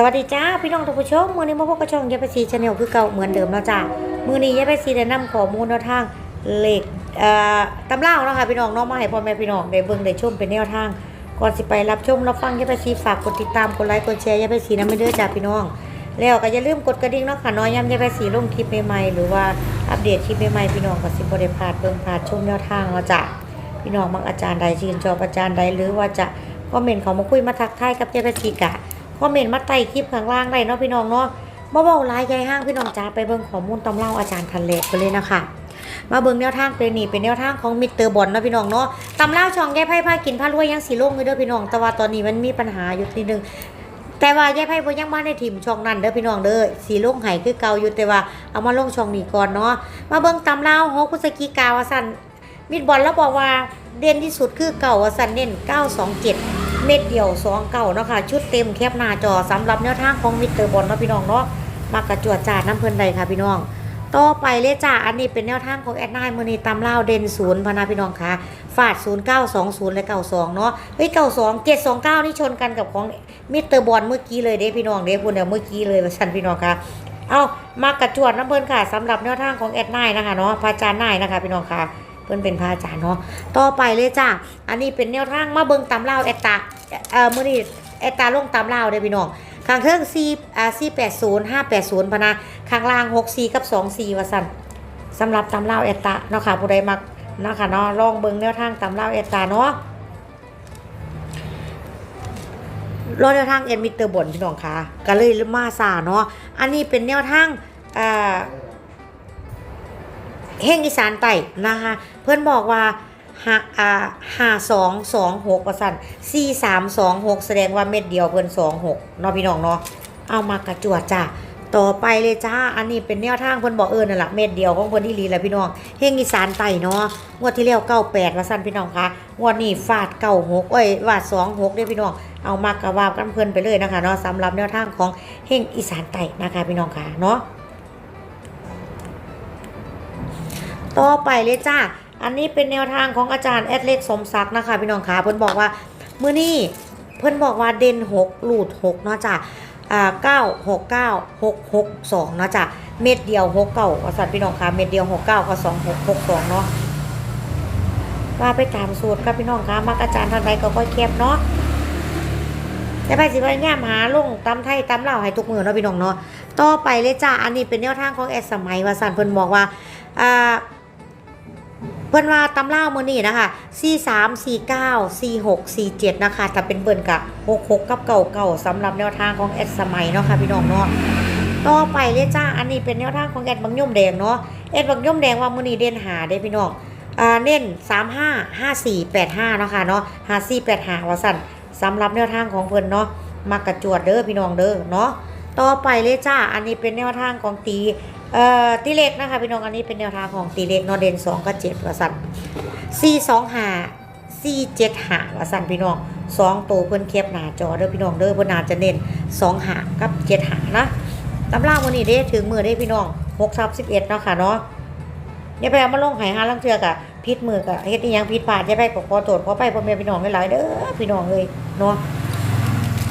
สวัสดีจ้าพี่น้องทุกผู้ชมมือนี้มาพบกับช่องยายไปซีชาแนลคือเก่าเหมือนเดิมแล้วจ้ามือนี้ยายไปซีได้นำข้อมูลแนวทางเหล็กตำเล่าเนาะคะพี่น้องน้องมาให้พ่อแม่พี่น้องได้เบิ่งได้ชมเป็นแนวทาง ก่อนสิไปรับชมรับฟังยายไปซีฝากกดติดตามกดไลค์กดแชร์ยายไปซีนะไม่เด้อจ้าพี่น้อง แล้วก็อย่าลืมกดกระดิ่งเนาะค่ะน้อยย้ำยายไปซีลงคลิปใหม่ๆหรือว่าอัปเดตคลิปใหม่ๆพี่น้องก็สิบ่ได้พลาดเบิ่งพลาดชมแนวทางเนาะจ้าพี่น้องมักอาจารย์ใดชื่นชอบอาจารย์ใดหรือว่าจะคอมเมนต์เขามาคุยมาทักทายกับเจ้าหน้าที่กะ คอมเมนต์มาใต้คลิปข้างล่างได้เนาะพี่น้องเนาะมาเบาหลายใจห้างพี่น้องจ้าไปเบิ่งข้อมูลตำเล่าอาจารย์ทันเลกไปเลยนะคะมาเบิ่งแนวทางเป็นนี่เป็นแนวทางของมิสเตอร์บอลเนาะพี่น้องเนาะตำเล่าช่องแก้ไพ่ผ้ากินผ้ารวยยังสีลงอยู่เด้อพี่น้อง แต่ว่าตอนนี้มันมีปัญหาอยู่ทีนึงแต่ว่าแย่ไพ่บ่ยังบ้านในทีมช่องนั้นเด้อพี่น้องเด้อสีลงไห้คือเก่าอยู่แต่ว่าเอามาลงช่องนี้ก่อนเนาะมาเบิ่งตำเล่าโฮอกพุสกีกาวสันมิดบอลแล้วบอกว่าเด่นที่สุดคือเก่าสันเน้น927 เม็ดเดียว2เก่าเนาะค่ะชุดเต็มแคบหน้าจอสำหรับแนวทางของมิสเตอร์บอลเนาะพี่น้องเนาะมากระจวดจาดน้ำเพิ่นใดค่ะพี่น้องต่อไปเลยจ้าอันนี้เป็นแนวทางของแอดไนมือนีตำเล่าเด่นศูนย์พนาพี่น้องค่ะฟาด 0920 และ 92 เนาะเฮ้ย 92 729 นี่ชนกันกับของมิสเตอร์บอลเมื่อกี้เลยเด้พี่น้องเด้คุณเดี๋ยวเมื่อกี้เลยชันพี่น้องค่ะเอามากระจวดน้ำเพิ่นค่ะสำหรับแนวทางของแอดไนนะคะเนาะพระอาจารย์นายนะคะพี่น้องค่ะ เพิ่อนเป็นพระอาจารย์เนาะต่อไปเลยจ้าอันนี้เป็นแนวทางมาเบิ่งตำเล่าวแอดตาเอ่อมือนี้แอดตาลงตำเล่าเด้พี่น้องข้างเทิง4อ่า480 580พะนะข้างล่าง64กับ24ว่าซั่นสำหรับตำเล่าวแอดตาเนาะค่ะผู้ใดมักเนาะค่ะเนาะลองเบิ่งแนวทางตำเล่าวแอดตาเนาะรอแนวทางเอ็นมิเตอร์บนพี่น้องค่ะก็เลยมาซาเนาะอันนี้เป็นแนวทางอ่า เฮงอีสานไต่นะคะเพื่อนบอกว่าห้าอ่าห้าสองสองหกประสันสี่สามสองหกแสดงว่าเม็ดเดียวเพิ่อนสองหกเนาะพี่น้องเนาะเอามากระจวดจ้าต่อไปเลยจ้า อันนี้เป็นแนวทางเพิ่นบอกเออนั่นแหละเม็ดเดียวของเพิ่นที่ลีแหละพี่น้องเฮงอีสานไต่เนาะงวดที่แล้วเก้าแปดว่าสั้นพี่น้องคะงวดนี้ฟาดเก้าหกเอ้ยวาดสองหกเด้พี่น้องเอามากระวาบกันเพิ่นไปเลยนะคะเนาะสำหรับแนวทางของเฮงอีสานไต่นะคะพี่น้องคะเนาะ ต่อไปเลยจ้า อันนี้เป็นแนวทางของอาจารย์แอดเล็กสมศักดิ์นะคะพี่น้องคะเพิ่นบอกว่าเมื้อนี้เพิ่นบอกว่าเด่นหกหลุดหกเนาะจ้ะอ่าเก้าหกเก้าหกหกสองเนาะจ้ะเม็ดเดียวหกเก้าว่าสัตว์พี่น้องค่ะเม็ดเดียวหกเก้าก็สองหกหกสองเนาะว่าไปตามสูตรครับพี่น้องค่ะมักอาจารย์ท่านใดก็ค่อยแคบเนาะแต่ไปสิว่าย่ามหาลงตำไทยตำเหล่าให้ทุกมือเนาะพี่น้องเนาะต่อไปเลยจ้าอันนี้เป็นแนวทางของแอดสมัยวาสันเพิ่นบอกว่าอ่า เพิ่นว่าตำล่ามือนี้นะคะ 43 49 46 47 นะคะ ถ้าเป็นเบิ่นกับ66 กับเก่าๆสำหรับแนวทางของแอดสมัยเนาะค่ะพี่น้องเนาะต่อไปเลยจ้า อันนี้เป็นแนวทางของแอดบางย่มแดงเนาะ แอดบางย่มแดงว่ามือนี้เด่นหาเด้พี่น้องอ่าเน้น 35 54 85เนาะค่ะเนาะ54 85ว่าสั่นสำหรับแนวทางของเพิ่นเนาะมักกระจวดเด้อพี่น้องเด้อเนาะ ต่อไปเลยจ้า อันนี้เป็นแนวทางของตี เอ่อ ตีเล็กนะคะพี่น้อง อันนี้เป็นแนวทางของตีเล็กนาะเด่น2กับ7ว่าสั่นสี่สองหาสี่เจ็ดหาว่าสั่นพี่น้องสองตัวเพิ่นเคียบหน้าจอเด้อพี่น้องเด้อเพิ่นอาจจะเน้นสองหากับเจ็ดหานะตำราวันนี้เด้ถึงมือได้พี่น้องหกทับสิบเอ็ดเนาะค่ะเนาะอย่าไปเอามาลงหายหาลังเทือกะพิษมือกะเฮ็ดอีหยังผิดพลาดอย่าไปขอโทษขอไปพ่อแม่พี่น้องหลายๆเด้อพี่น้องเอ้ยเนาะ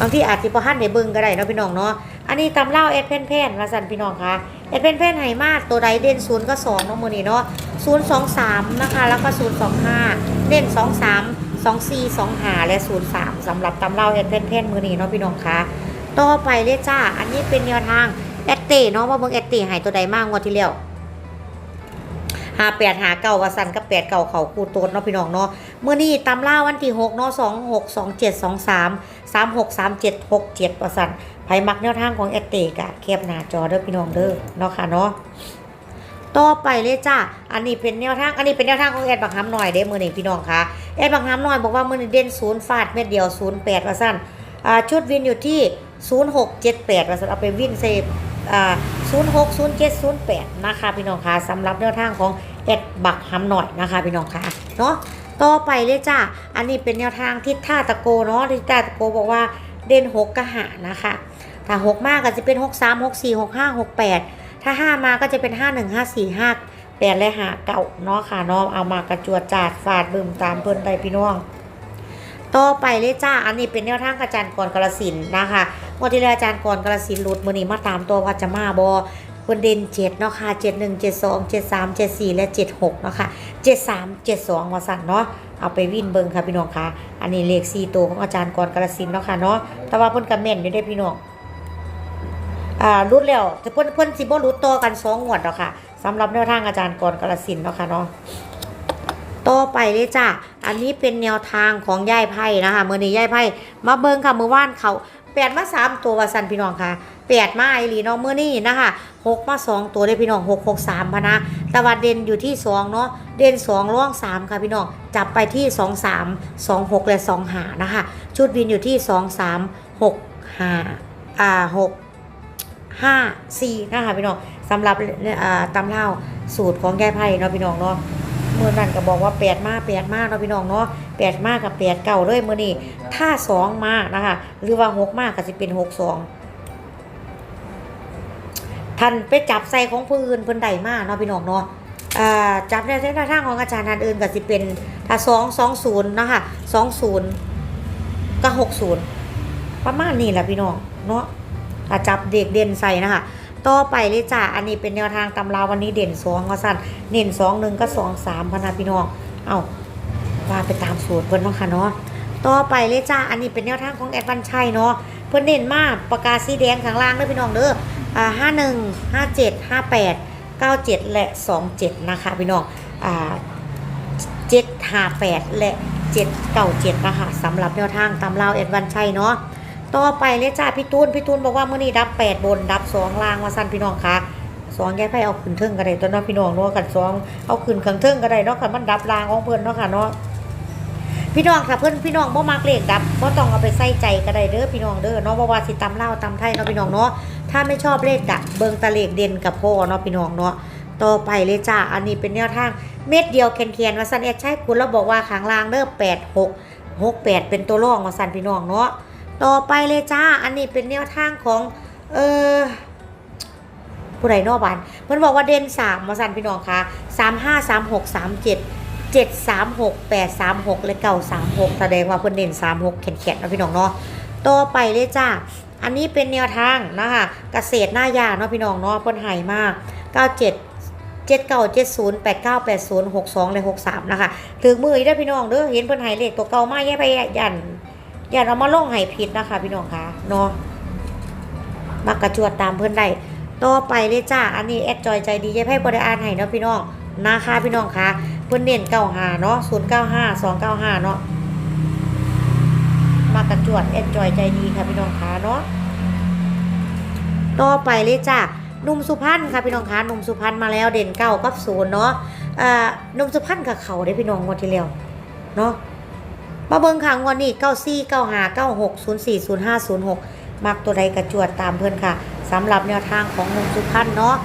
บางทีอาจสิบ่ทันได้เบิ่งก็ได้เนาะพี่น้องเนาะ อันนี้ตำเล่าเอดเพ่นๆว่าสั่นพี่น้องคะเอดเพ่นๆให้มาตัวใดเด่นศูนย์ก็สองน้องมือนี่เนาะซูนสองสามนะคะแล้วก็ซูนสองห้าเด่นสองสามสองสี่สองหาและ03สามสำหรับตำเล่าเอดเพนเพนมือนี่เนาะพี่น้องคะต่อไปเลยจ้า อันนี้เป็นแนวทางเอดเต้เนาะว่าเบิ่งเอดเต้หายตัวใดมากงวดที่แล้ว หาแปดหาเก่าว่าสันกับแปดเก่าเขาคูโตนเนาะพี่น้องเนาะเมื้อนี้ตำเล่าวันที่6เนาะ2 6 2 7 2 3 3 6 3 7 6 7ว่าสันไผมักแนวทางของแอดเต้กะแคบหน้าจอเด้อพี่น้องเด้อเนาะค่ะเนาะต่อไปเลยจ้า อันนี้เป็นแนวทาง อันนี้เป็นแนวทางของแอดบังคับหน่อยเด้มือนี่พี่น้องคะแอดบังคับหน่อยบอกว่ามือนี่เด่นศูนย์ฟาดเม็ดเดียวศูนย์แปดว่าสั้นอ่าชุดวินอยู่ที่ศูนย์หกเจ็ดแปดว่าสั้นเอาไปวินเซฟอ่าศูนย์หกศูนย์เจ็ดศูนย์แปดนะคะพี่น้องคะสำหรับแนวทางของ แอดบักฮัมหน่อยนะคะพี่น้องคะเนาะต่อไปเลยจ้าอันนี้เป็นแนวทางทิศท่าตะโกเนาะทิศท่าตะโกบอกว่าเด่นหกกะหานะคะถ้าหกมากก็จะเป็นหกสามหกสี่หกห้าหกแปดถ้า5มาก็จะเป็น5 1 5 4 5 8และหาเก่าเนาะค่ะเนาะเอามากระจวดจาดฟาดบึมตามเพิ่นไปพี่น้องต่อไปเลยจ้า อันนี้เป็นแนวทางกระจันก่อนกระสินนะคะงวดที่แล้วอาจารย์ก่อนกระสินหลุดมือนี้มาตามตัวว่าจะมาบอ เพิ่นเด่นเจ็ดเนาะค่ะเจ็ดหนึ่งเจ็ดสองเจ็ดสามเจ็ดสี่และเจ็ดหกเนาะค่ะเจ็ดสามเจ็ดสองว่าสั่นเนาะเอาไปวิ่นเบิงค่ะพี่น้องค่ะ อันนี้เลขสี่ตัวของอาจารย์ก่อนกระสินเนาะค่ะเนาะแต่ว่าเพิ่นกระเม่นอยู่ได้พี่น้องอ่ารุดแล้วแต่เพิ่นเพิ่นสิบ่รุดต่อกันสองงวดหรอกค่ะสำหรับแนวทางอาจารย์กรกาลสินเนาะค่ะเนาะต่อไปเลยจ้ะ อันนี้เป็นแนวทางของย่ายไพ่นะคะเมื้อนี้ย่ายไพ่มาเบิงค่ะเมื้อวานเขา แปดมาสามตัวว่าซันพี่น้องค่ะแปดมาไอหลีเนาะมื้อนี้นะคะหกมาสองตัวได้พี่น้องหกหกสามพะนะแต่ว่าเด่นอยู่ที่สองเนาะเด่นสองร่องสามค่ะพี่น้องจับไปที่สองสามสองหกและสองหานะคะชุดวินอยู่ที่สองสามหกหาอ่าหกห้าสี่นะคะพี่น้องสำหรับอ่าตำเล่าสูตรของแก้ไพ่เนาะพี่น้องเนาะ มื่อนั้นก็บอกว่าแปดมาแปดมาเนาะพี่น้องเนาะแปดมากับแปดเก่าเลยเมื่อนี้ถ้าสองมานะคะ หรือว่าหกมากก็จะเป็นหกสองท่านไปจับใส่ของผู้อื่นเพิ่นใดมากเนาะพี่น้องเนาะจับในเส้นทางของอาจารย์ท่านอื่นก็จะเป็นถ้าสองสองศูนย์นะคะสองศูนย์ก็หกศูนย์ประมาณนี้แหละพี่น้องเนาะถ้าจับเด็กเด่นใส่นะคะ ต่อไปเลยจ้ะอันนี้เป็นแนวทางตำราวันนี้เด่นสองก็สั้นเด่นสองหนึ่งก็สองสามพะนาพี่น้องเอาว่าไปตามสูตรเพิ่นเนาะค่ะเนาะต่อไปเลยจ้ะอันนี้เป็นแนวทางของแอดวันชัยเนาะเพิ่นเน้นมากปากกาสีแดงข้างล่างเด้อพี่น้องเด้ออ่าห้าหนึ่งห้าเจ็ดห้าแปดเก้าเจ็ดและสองเจ็ดนะคะพี่น้องอ่าเจ็ดห้าแปดและเจ็ดเก้าเจ็ดนะคะสำหรับแนวทางตำราแอดวันชัยเนาะ ต่อไปเลยจ้าพี่ตูนพี่ตูนบอกว่าเมื่อนี้ดับแปดบนดับสองล่างว่าสั้นพี่น้องคะสองแย่ไพ่เอาขึ้นเทิงก็ได้ตัวน้องพี่น้องเนาะกันสองเอาขึ้นข้างเทิงก็ได้เนาะกันมันดับล่างของเพื่อนเนาะค่ะเนาะพี่น้องค่ะเพื่อนพี่น้องบ่มักเลขดับบ่ต้องเอาไปใส่ใจก็ได้เด้อพี่น้องเด้อเนาะบ่ว่าสิตำเล่าตำไทยเนาะพี่น้องเนาะถ้าไม่ชอบเลขดับเบิ่งตะเลขเด่นกับพ่อเนาะพี่น้องเนาะต่อไปเลยจ้าอันนี้เป็นแนวทางเม็ดเดียวแคนๆว่าสั้นเอ็ดใช่คุณแล้วบอกว่าขางล่างเด้อแปดหกหกแปดเป็นตัวรองว่าสั้นพี่น้องเนาะ ต่อไปเลยจ้า อันนี้เป็นแนวทางของ เออผู้ใดนอกบ้านเพิ่นบอกว่าเด่นสามมาสันพี่น้องคะสามห้าสามหกสามเจ็ดเจ็ดสามหกแปดสามหกและเก่าสามหกแสดงว่าเพิ่นเด่นสามหกแข็งๆนะพี่น้องเนาะต่อไปเลยจ้า อันนี้เป็นแนวทางนะคะเกษตรหน้ายาเนาะพี่น้องเนาะเพิ่นหายมากเก้าเจ็ดเจ็ดเก้าเจ็ดศูนย์แปดเก้าแปดศูนย์หกสองและหกสามนะคะ ถึงมือได้พี่น้องเด้อเห็นเพิ่นหายเลขตัวเก่ามาแย่ไปยัน อย่าเรามาลงไห้ผิดนะคะ พี่น้องคะเนาะมักระจวดตามเพื่อนได้ต่อไปเลยจ้า อันนี้แอดจอยใจดียายไพ่บริอานให้เนาะพี่น้องนะคะพี่น้องคะเพื่อนเน้นเก้าหาเนาะศูนย์เก้าห้าสองเก้าห้าเนาะมักระจวดแอดจอยใจดีค่ะพี่น้องคะเนาะต่อไปเลยจ้าหนุ่มสุพรรณค่ะพี่น้องคะหนุ่มสุพรรณมาแล้วเด่นเก้ากับศูนย์เนาะอ่าหนุ่มสุพรรณกับเขาได้พี่น้องงวันที่แล้วเนาะ มาเบิ่งขังวันนี้เก้าสี่เก้าห้าเก้าหกศูนย์สี่ศูนย์ห้าศูนย์หกมักตัวใดกระจวดตามเพื่อนค่ะสำหรับแนวทางของหนุ่มสุพรรณเนาะ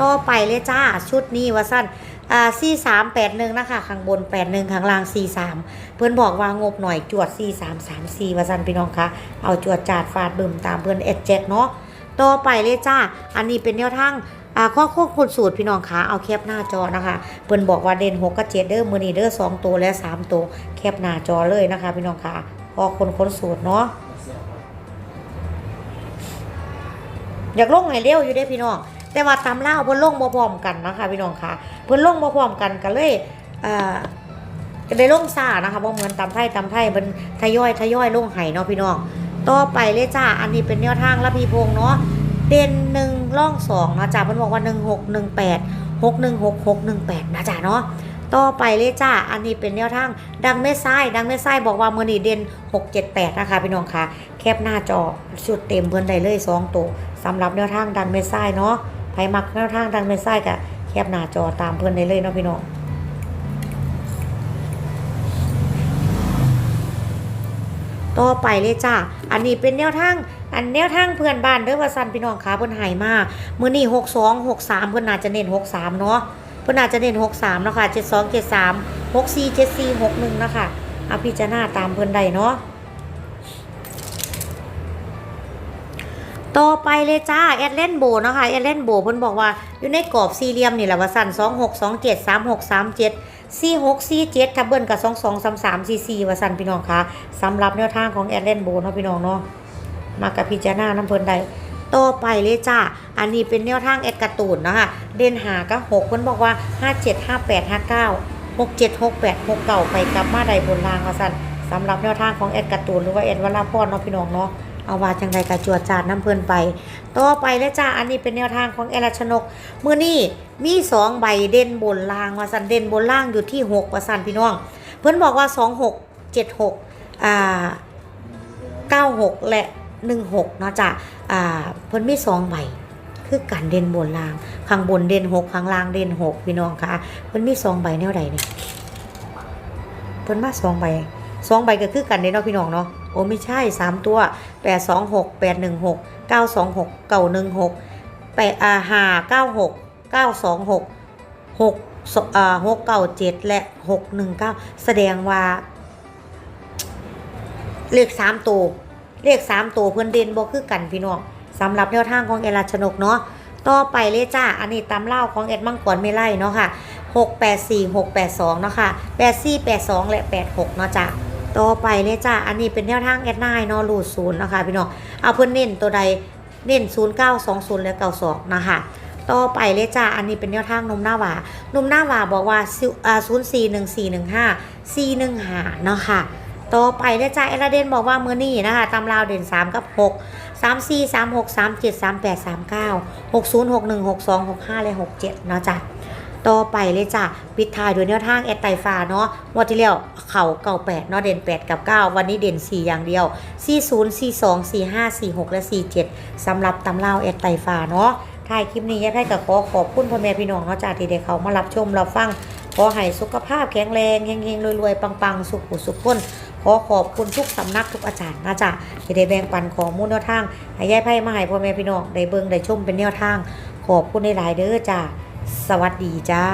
ต่อไปเลยจ้าชุดนี้ว่าสั้นอ่าสี่สามแปดหนึ่งนะคะข้างบนแปดหนึ่งข้างล่างสี่สามเพื่อนบอกว่างบหน่อยจวดสี่สามสามสี่ว่าสั้นพี่น้องคะเอาจวดจาดฟาดบึมตามเพื่อนเอ็ดเจ็ดเนาะต่อไปเลยจ้า อันนี้เป็นแนวทาง อ่าข้อควบคุมสูตรพี่น้องคะเอาแคปหน้าจอนะคะเพิ่นบอกว่าเด่น6กับ7เด้อมือนี้เด้อ2ตัวและ3ตัวแคปหน้าจอเลยนะคะ พี่น้องคะพอคนคนสูตรเนาะอยากลงให้เร็วอยู่ได้พี่น้องแต่ว่าตามเล่าเพิ่นลงบ่พร้อมกันนะคะ พี่น้องคะเพิ่นลงบ่พร้อมกันก็เลยอ่าได้ลงซ่านะคะบ่เหมือนตามไทยตามไทยเพิ่นทยอยทยอยลงให้เนาะพี่น้องต่อไปเลยจ้าอันนี้เป็นแนวทางละพีพงเนาะ เด่นหนึ่งล่องสองนะจ๊ะเพิ่นบอกว่าหนึ่งหกหนึ่งแปดหกหนึ่งหกหกหนึ่งแปดนะจ๊ะเนาะต่อไปเลยจ้า อันนี้เป็นแนวทาง ดังแม่ไส้ดังแม่ไส้บอกว่ามือนีเด่นหกเจ็ดแปดนะคะพี่น้องคะแคปหน้าจอชุดเต็มเพิ่อนได้เลยสองตัวสำหรับแนวทางดังแม่ไส้เนาะใครมักแนวทางดังแม่ไส้ก็แคปหน้าจอตามเพิ่อนได้เลยเนาะพี่น้อง ต่อไปเลยจ้า อันนี้เป็นแนวทาง อันแนวทางเพื่อนบ้านเด้อว่าซันพี่น้องขาเพิ่นหายมากมื้อนี้62 63เพิ่นน่าจจะเน้น63เนาะ เพิ่นน่าจจะเน้น63เนาะค่ะ72 73 64 74 61นะคะเอาพิจารณาตามเพิ่นได้เนาะต่อไปเลยจ้าแอดเล่นโบนะคะแอดเล่นโบเพิ่นบอกว่าอยู่ในกรอบสี่เหลี่ยมนี่แหละว่าสั่น26 27 36 37 46 47ถ้าเบิ้ลกับ22 33 44ว่าสั่นพี่น้องคะสำหรับแนวทางของแอดเลนโบเนาะพี่น้องเนาะมากับพิจารณาน้ำเพลินใดต่อไปเลยจ้า อันนี้เป็นแนวทางแอดการ์ตูนนะคะเดนหาก็หกเพิ่นบอกว่าห้าเจ็ดห้าแปดห้าเก้าหกเจ็ดหกแปดหกเก่าไปกลับมาใดบนรางว่าสั่นสำหรับแนวทางของแอดการ์ตูนหรือว่าแอดวราพรเนาะพี่น้องเนาะ เอาว่าจังใดกระจวดจาดน้ำเพลินไป ต่อไปเลยจ้าอันนี้เป็นแนวทางของแอดรัชนกมือนี้มีสองใบเด่นบนรางว่าสันเด่นบนล่างอยู่ที่หกว่าสันพี่น้อง เพื่อนบอกว่าสองหกเจ็ดหกอ่าเก้าหกและหนึ่งหกเนาะจ้ะอ่าเพิ่อนมีสองใบคือกันเด่นบนล่างข้างบนเด่นหกข้างล่างเด่นหกพี่น้องคะเพิ่อนมีสองใบแนวใดเนี่ยเพิ่อนมาสองใบสองใบก็คือกันเด่นเนาะพี่น้องเนาะ โอ้ไม่ใช่สามตัวแปดสองหกแปดหนึ่งหกเก้าสองหกเก้าหนึ่งหกแปดอาห้าเก้าหกเก้าสองหกหกสอ่าหกเก้าเจ็ดและหกหนึ่งเก้าแสดงว่า เลขสามตัว เลขสามตัวเพื่อนเด่นบ่คือกันพี่น้องสำหรับแนวทางของเอราชนกเนาะต่อไปเลยจ้า อันนี้ตามเล่าของเอ็ดมังกรไม่ไล่เนาะค่ะหกแปดสี่หกแปดสองเนาะค่ะแปดสี่แปดสองและแปดหกเนาะจ้า ต่อไปเลยจ้าอันนี้เป็นแนวทางแอดไนเนาะรูดศูนย์นะคะพี่น้องเอาเพื่อนเน้นตัวใดเน้นศูนย์เก้าสองศูนย์และเก้าสองนะคะต่อไปเลยจ้าอันนี้เป็นแนวทางนมหน้าหวานมหน้าหวาบอกว่าศูนย์สี่หนึ่งสี่หนึ่งห้าสี่หนึ่งห้าเนาะค่ะต่อไปเลยจ้าเอลาเดนบอกว่ามือนี่นะคะตำราวเด่น3กับ6 3 4 3 6 3 7 3 8 3 9 6 0 6 1 6 2 6 5และ6 7เนาะจ้ะ ต่อไปเลยจ้ะปิดท้ายด้วยแนวทางแอดไตฟ้าเนาะงวันที่แล้วเข่าเก่า8เนาะเด่น8กับ9วันนี้เด่น4อย่างเดียว4 0 4 2 4 5 4 6และ4 7สำหรับตำราแอดไตฟ้าเนาะท้ายคลิปนี้ยายไพ่กับขอขอบคุณพ่อแม่พี่น้องเนาะจ้ะที่ได้เขามารับชมรับฟังขอให้สุขภาพแข็งแรงเฮงๆรวยๆปังๆ สุขสุขคนขอขอบคุณทุกสำนักทุกอาจารย์นะจ๊ะที่ได้แบ่งปันของมูลแนวทางให้ยายไพ่มาให้พ่อแม่พี่น้องได้เบิ่งได้ชมเป็นแนวทาง ขอบคุณในหลายเด้อจ้า สวัสดีจ้า